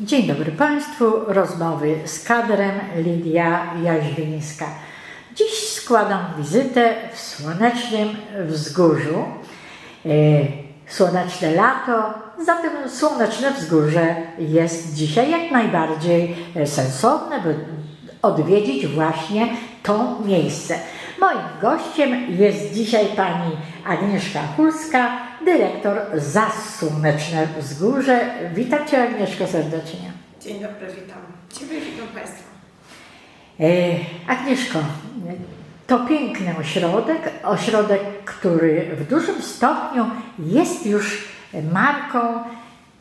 Dzień dobry Państwu. Rozmowy z kadrem Lidia Jaźwińska. Dziś składam wizytę w słonecznym Wzgórzu. E, Słoneczne lato, zatem słoneczne wzgórze jest dzisiaj jak najbardziej sensowne, by odwiedzić właśnie to miejsce. Moim gościem jest dzisiaj pani Agnieszka Hulska, dyrektor ZAS Słoneczne Wzgórze. Witam Cię Agnieszko serdecznie. Dzień dobry, witam Ciebie, witam Państwa. E, Agnieszko, to piękny ośrodek, ośrodek, który w dużym stopniu jest już marką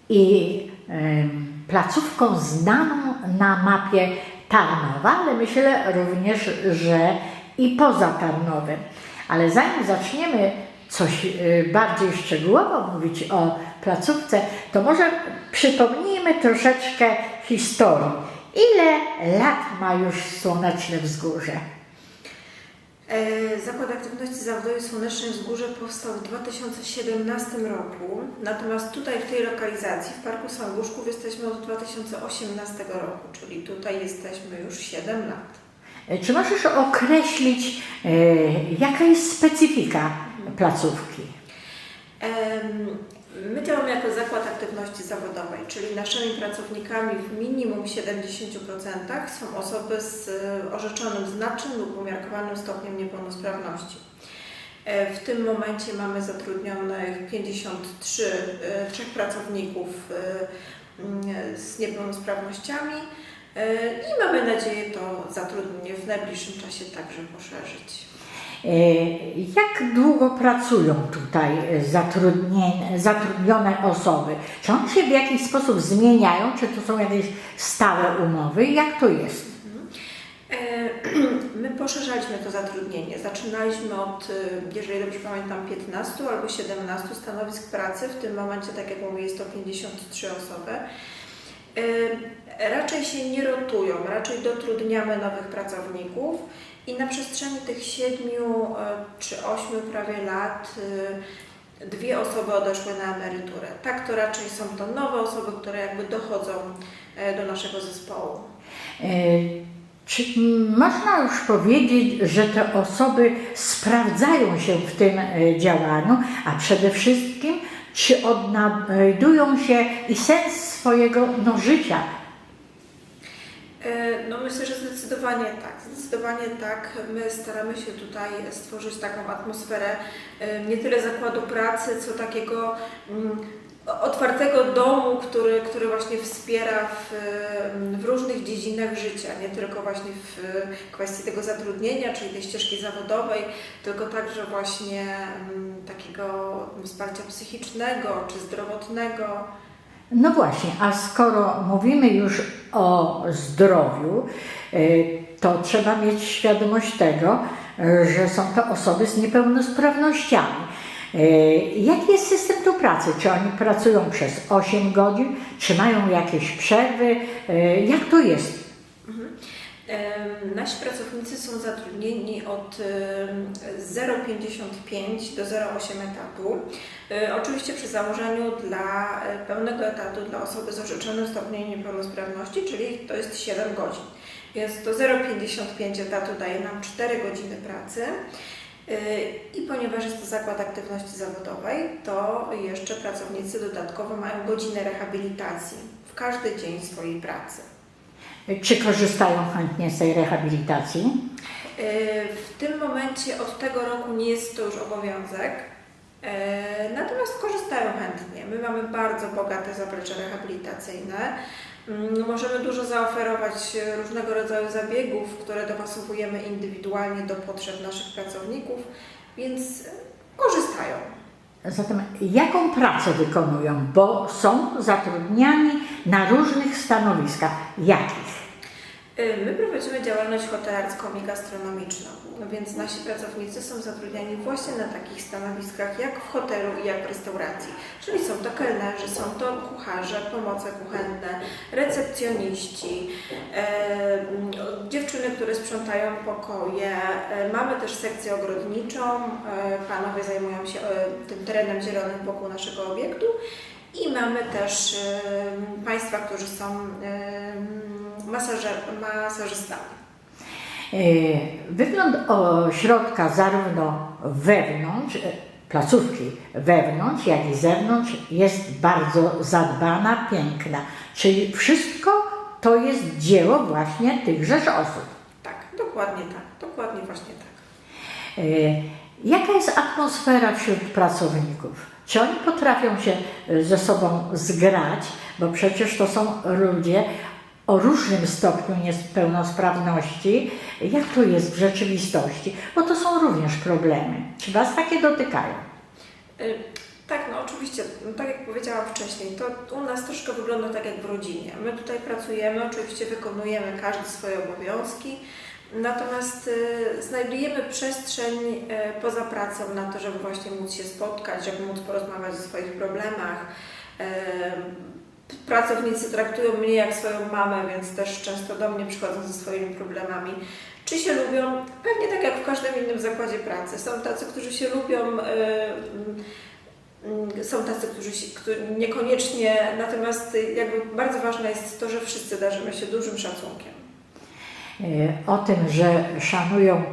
i em, placówką znaną na mapie Tarnowa, ale myślę również, że i poza Tarnowem. Ale zanim zaczniemy coś e, bardziej szczegółowo mówić o placówce, to może przypomnijmy troszeczkę historii. Ile lat ma już Słoneczne Wzgórze? E, Zakład Aktywności Zawodowej Słonecznej Wzgórze powstał w 2017 roku, natomiast tutaj w tej lokalizacji, w Parku Sąguszków jesteśmy od 2018 roku, czyli tutaj jesteśmy już 7 lat. E, Czy możesz określić, e, jaka jest specyfika placówki? My działamy jako Zakład Aktywności Zawodowej, czyli naszymi pracownikami w minimum 70% są osoby z e, orzeczonym znacznym lub umiarkowanym stopniem niepełnosprawności. E, W tym momencie mamy zatrudnionych 53 e, trzech pracowników z niepełnosprawnościami i mamy nadzieję to zatrudnienie w najbliższym czasie także poszerzyć. E, Jak długo pracują tutaj zatrudnione, osoby? Czy one się w jakiś sposób zmieniają? Czy to są jakieś stałe umowy? Jak to jest? E, My poszerzaliśmy to zatrudnienie. Zaczynaliśmy od, e, jeżeli dobrze pamiętam, 15 albo 17 stanowisk pracy. W tym momencie, tak jak mówię, jest to 53 osoby. E, Raczej się nie rotują, raczej dotrudniamy nowych pracowników i na przestrzeni tych 7 czy 8 prawie lat e, dwie osoby odeszły na emeryturę. Tak to raczej są to nowe osoby, które jakby dochodzą e, do naszego zespołu. E, Czy można już powiedzieć, że te osoby sprawdzają się w tym e, działaniu, a przede wszystkim, czy odnajdują się i sens swojego no, życia E, No myślę, że zdecydowanie tak. Zdecydowanie tak. My staramy się tutaj stworzyć taką atmosferę e, nie tyle zakładu pracy, co takiego mm, otwartego domu, który, który właśnie wspiera w, w różnych dziedzinach życia, nie tylko właśnie w kwestii tego zatrudnienia, czyli tej ścieżki zawodowej, tylko także właśnie mm, takiego wsparcia psychicznego czy zdrowotnego. No właśnie, a skoro mówimy już o zdrowiu, y, to trzeba mieć świadomość tego, że są to osoby z niepełnosprawnościami. Y, Jaki jest system tu pracy? Czy oni pracują przez 8 godzin? Czy mają jakieś przerwy? Y, Jak to jest? Em, Nasi pracownicy są zatrudnieni od em, 0,55 do 0,8 etatu. E, Oczywiście przy założeniu dla e, pełnego etatu dla osoby z orzeczonym stopniem niepełnosprawności, czyli to jest 7 godzin. Więc to 0,55 etatu daje nam 4 godziny pracy. I ponieważ jest to zakład aktywności zawodowej, to jeszcze pracownicy dodatkowo mają godzinę rehabilitacji w każdy dzień swojej pracy. Czy korzystają chętnie z tej rehabilitacji? E, W tym momencie od tego roku nie jest to już obowiązek, e, natomiast korzystają chętnie. My mamy bardzo bogate zaplecze rehabilitacyjne. Mm, Możemy dużo zaoferować e, różnego rodzaju zabiegów, które dopasowujemy indywidualnie do potrzeb naszych pracowników, więc e, korzystają. Zatem jaką pracę wykonują? Bo są zatrudniani na różnych stanowiskach. Jakich? Y, My prowadzimy działalność hotelarską i gastronomiczną, więc nasi pracownicy są zatrudniani właśnie na takich stanowiskach jak w hotelu i jak w restauracji. Czyli są to kelnerzy, są to kucharze, pomoce kuchenne, recepcjoniści, e, dziewczyny, które sprzątają pokoje. E, mamy też sekcję ogrodniczą, panowie zajmują się tym terenem zielonym wokół naszego obiektu. I mamy też e, Państwa, którzy są e, masażer, masażystami. E, Wygląd ośrodka zarówno wewnątrz, e, placówki wewnątrz, jak i zewnątrz jest bardzo zadbana, piękna. Czyli wszystko to jest dzieło właśnie tychże osób. Tak, dokładnie tak, dokładnie właśnie tak. E, Jaka jest atmosfera wśród pracowników? Czy oni potrafią się ze sobą zgrać, bo przecież to są ludzie o różnym stopniu niepełnosprawności. Jak to jest w rzeczywistości? Bo to są również problemy. Czy Was takie dotykają? Y, Tak, no oczywiście, no tak jak powiedziałam wcześniej, to u nas troszkę wygląda tak jak w rodzinie. My tutaj pracujemy, oczywiście wykonujemy każdy swoje obowiązki, natomiast y, znajdujemy przestrzeń y, poza pracą na to, żeby właśnie móc się spotkać, żeby móc porozmawiać o swoich problemach. Y, Pracownicy traktują mnie jak swoją mamę, więc też często do mnie przychodzą ze swoimi problemami. Czy się lubią? Pewnie tak jak w każdym innym zakładzie pracy. Są tacy, którzy się lubią, y, y, są tacy, którzy się, niekoniecznie, natomiast y, jakby bardzo ważne jest to, że wszyscy darzymy się dużym szacunkiem. E, O tym, że szanują e,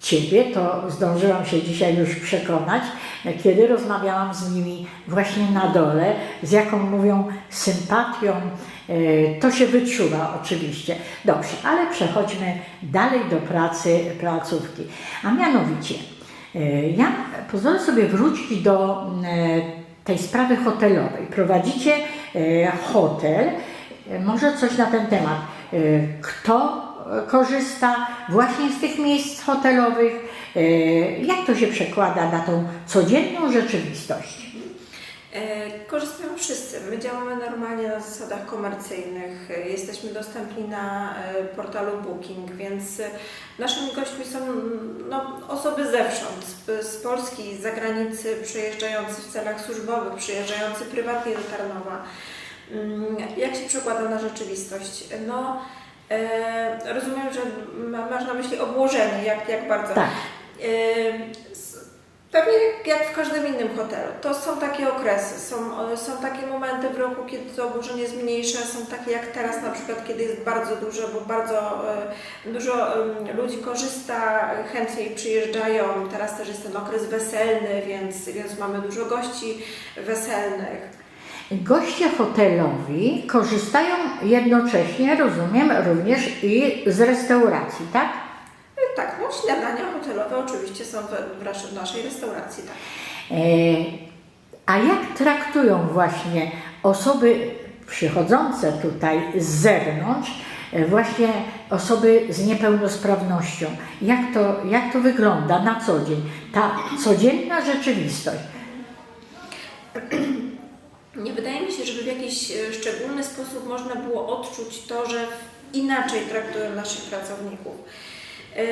Ciebie, to zdążyłam się dzisiaj już przekonać, kiedy rozmawiałam z nimi właśnie na dole, z jaką mówią sympatią. e, To się wyczuwa oczywiście. Dobrze, ale przechodźmy dalej do pracy placówki. A mianowicie, e, ja pozwolę sobie wrócić do e, tej sprawy hotelowej. Prowadzicie hotel. Może coś na ten temat. Kto korzysta właśnie z tych miejsc hotelowych? E, Jak to się przekłada na tą codzienną rzeczywistość? E, Korzystają wszyscy. My działamy normalnie na zasadach komercyjnych. Jesteśmy dostępni na e, portalu Booking, więc naszymi gośćmi są no, osoby zewsząd, z, z Polski, z zagranicy, przyjeżdżający w celach służbowych, przyjeżdżający prywatnie do Tarnowa. Mm, Jak się przekłada na rzeczywistość? No, e, rozumiem, że ma, masz na myśli obłożenie, jak, jak bardzo. Tak. S- Pewnie jak- w każdym innym hotelu. To są takie okresy, są, e, są takie momenty w roku, kiedy to obłożenie jest mniejsze, są takie jak teraz na przykład, kiedy jest bardzo duże, bo bardzo e, dużo ludzi korzysta, chętniej przyjeżdżają. Teraz też jest ten okres weselny, więc, więc mamy dużo gości weselnych. Goście hotelowi korzystają jednocześnie, rozumiem, również i z restauracji, tak? E, Tak, no śniadania hotelowe oczywiście są w, w naszej- restauracji. Tak. E, A jak traktują właśnie osoby przychodzące tutaj z zewnątrz, e, właśnie osoby z niepełnosprawnością? Jak to, jak to wygląda na co dzień? Ta codzienna rzeczywistość. Nie wydaje mi się, żeby w jakiś e, szczególny sposób można było odczuć to, że inaczej traktują naszych pracowników. E,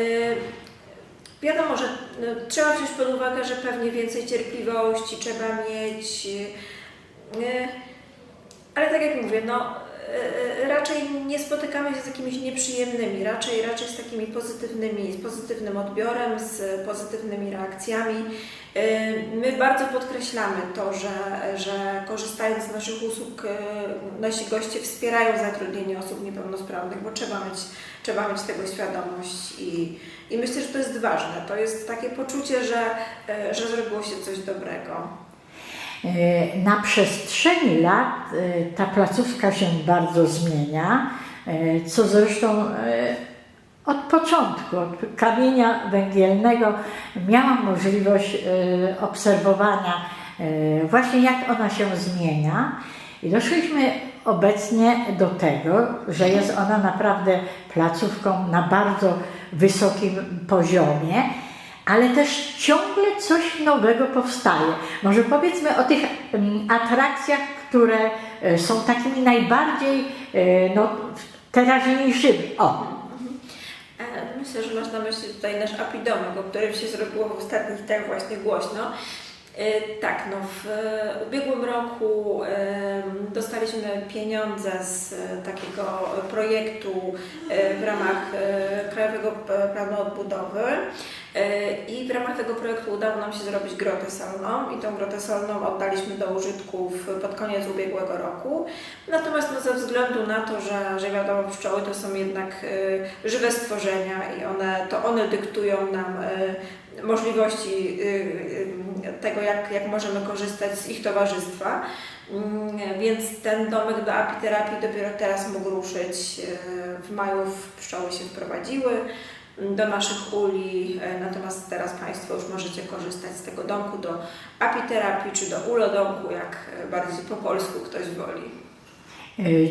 Wiadomo, że no, trzeba wziąć pod uwagę, że pewnie więcej cierpliwości trzeba mieć, e, ale tak jak mówię, no, raczej nie spotykamy się z jakimiś nieprzyjemnymi, raczej, raczej z takimi pozytywnymi, z pozytywnym odbiorem, z pozytywnymi reakcjami. E, My bardzo podkreślamy to, że, że korzystając z naszych usług, e, nasi goście wspierają zatrudnienie osób niepełnosprawnych, bo trzeba mieć, trzeba mieć tego świadomość i, i myślę, że to jest ważne. To jest takie poczucie, że, e, że zrobiło się coś dobrego. E, Na przestrzeni lat e, ta placówka się bardzo zmienia, e, co zresztą od początku, od kamienia węgielnego miałam możliwość obserwowania właśnie jak ona się zmienia. I doszliśmy obecnie do tego, że jest ona naprawdę placówką na bardzo wysokim poziomie ale też ciągle coś nowego powstaje. Może powiedzmy o tych mm, atrakcjach, które e, są takimi najbardziej e, no, teraźniejszymi. O, E, Myślę, że masz na myśli tutaj nasz apidomek, o którym się zrobiło w ostatnich dniach właśnie głośno. Tak, no w ubiegłym roku dostaliśmy pieniądze z takiego projektu w ramach Krajowego Planu Odbudowy. E, I w ramach tego projektu udało nam się zrobić grotę solną i tą grotę solną oddaliśmy do użytku w- pod koniec ubiegłego roku. Natomiast no, ze względu na to, że, że wiadomo, pszczoły to są jednak e, żywe stworzenia i one, to one dyktują nam e, możliwości tego, jak, jak możemy korzystać z ich towarzystwa. Mm, Więc ten domek do apiterapii dopiero teraz mógł ruszyć. W maju pszczoły się wprowadziły do naszych uli, e, natomiast teraz Państwo już możecie korzystać z tego domku do apiterapii czy do ulodomku, jak e, bardziej po polsku ktoś woli. Y,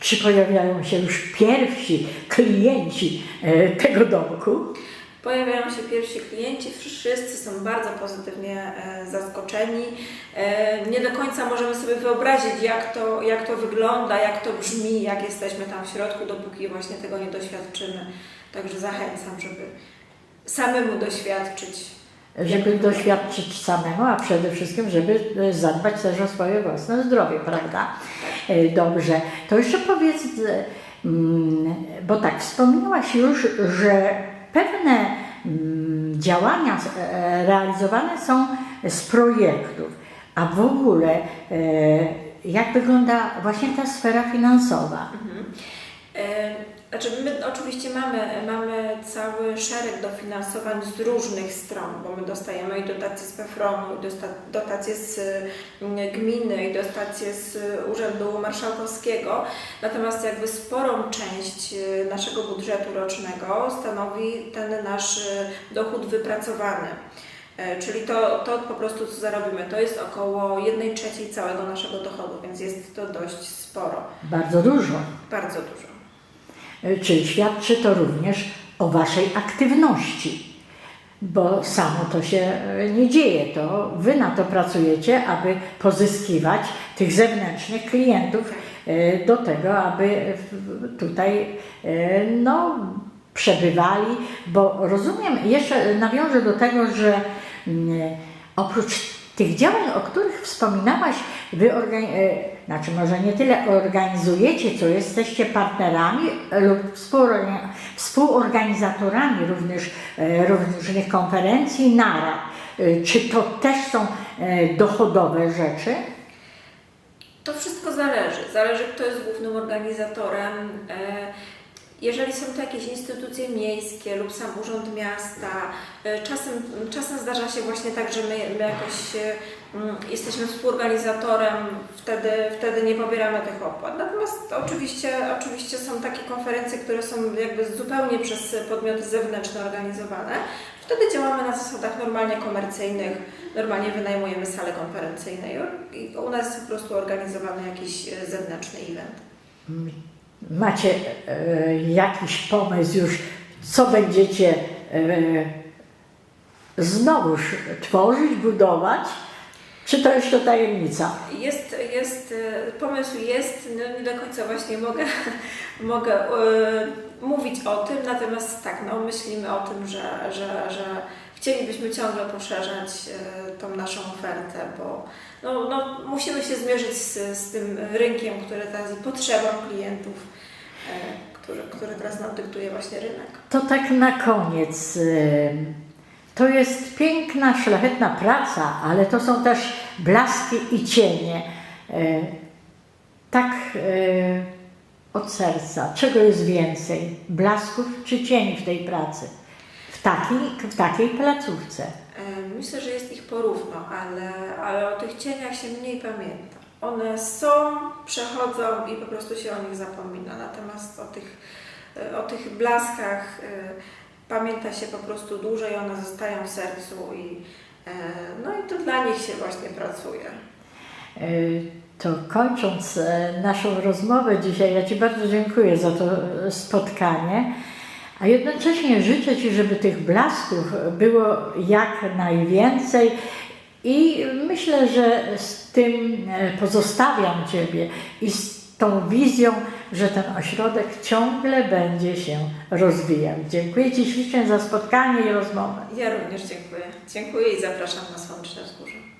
Czy pojawiają się już pierwsi klienci tego domku? Pojawiają się pierwsi klienci, wszyscy są bardzo pozytywnie e, zaskoczeni. E, nie do końca możemy sobie wyobrazić, jak to, jak to wygląda, jak to brzmi, jak jesteśmy tam w środku, dopóki właśnie tego nie doświadczymy. Także zachęcam, żeby samemu doświadczyć. Żeby doświadczyć samemu, a przede wszystkim, żeby y, zadbać też o swoje własne zdrowie, prawda? Y, Dobrze, to jeszcze powiedz, y, mm, bo tak, wspomniałaś już, że pewne mm, działania e, realizowane są z projektów, a w ogóle e, jak wygląda właśnie ta sfera finansowa? Mhm. Znaczy my oczywiście mamy, mamy cały szereg dofinansowań z różnych stron, bo my dostajemy i dotacje z PFRON-u, i dotacje z mm, gminy, i dotacje z Urzędu Marszałkowskiego. Natomiast jakby sporą część e, naszego budżetu rocznego stanowi ten nasz e, dochód wypracowany. E, Czyli to, to po prostu co zarobimy, to jest około 1 trzeciej całego naszego dochodu, więc jest to dość sporo, Bardzo dużo. bardzo dużo. Y, Czyli świadczy to również o Waszej aktywności, bo samo to się y, nie dzieje. To Wy na to pracujecie, aby pozyskiwać tych zewnętrznych klientów y, do tego, aby tutaj no, przebywali, bo rozumiem, jeszcze nawiążę do tego, że mm, oprócz tych działań, o których wspominałaś, wy e, znaczy może nie tyle organizujecie, co jesteście partnerami lub współorga- współorganizatorami również e, różnych konferencji, narad. E, Czy to też są dochodowe rzeczy? To wszystko zależy. Zależy, kto jest głównym organizatorem. Jeżeli są to jakieś instytucje miejskie lub sam Urząd Miasta, e, czasem, czasem zdarza się właśnie tak, że my, my jakoś mm, jesteśmy współorganizatorem, wtedy, wtedy nie pobieramy tych opłat. Natomiast oczywiście, oczywiście są takie konferencje, które są jakby zupełnie przez podmioty zewnętrzne organizowane. Wtedy działamy na zasadach normalnie komercyjnych, normalnie wynajmujemy salę konferencyjną i u nas jest po prostu organizowany jakiś e, zewnętrzny event. Macie e, jakiś pomysł już, co będziecie e, znowuż tworzyć, budować? Czy to jeszcze tajemnica? Jest, jest, e, pomysł jest, no nie do końca właśnie mogę, mogę e, mówić o tym, natomiast tak, no myślimy o tym, że, że, że chcielibyśmy ciągle poszerzać e, tą naszą ofertę, bo no, no, musimy się zmierzyć z, z tym rynkiem, który teraz i potrzebą klientów, e, który, który teraz nam dyktuje właśnie rynek. To tak na koniec. y, To jest piękna, szlachetna praca, ale to są też blaski i cienie. Y, Tak y, od serca. Czego jest więcej? Blasków czy cieni w tej pracy? W takiej, w takiej placówce. E, Myślę, że jest ich porówno, ale, ale o tych cieniach się mniej pamięta. One są, przechodzą i po prostu się o nich zapomina. Natomiast o tych, e, o tych blaskach e, pamięta się po prostu dłużej, one zostają w sercu i e, no i to dla nich się właśnie pracuje. Y, To kończąc e, naszą rozmowę dzisiaj, ja Ci bardzo dziękuję za to e, spotkanie, a jednocześnie życzę Ci, żeby tych blasków było jak najwięcej i myślę, że z tym e, pozostawiam Ciebie i z tą wizją, że ten ośrodek ciągle będzie się rozwijał. Dziękuję Ci ślicznie za spotkanie i rozmowę. Ja również dziękuję. Dziękuję i zapraszam na Słoneczne Wzgórze.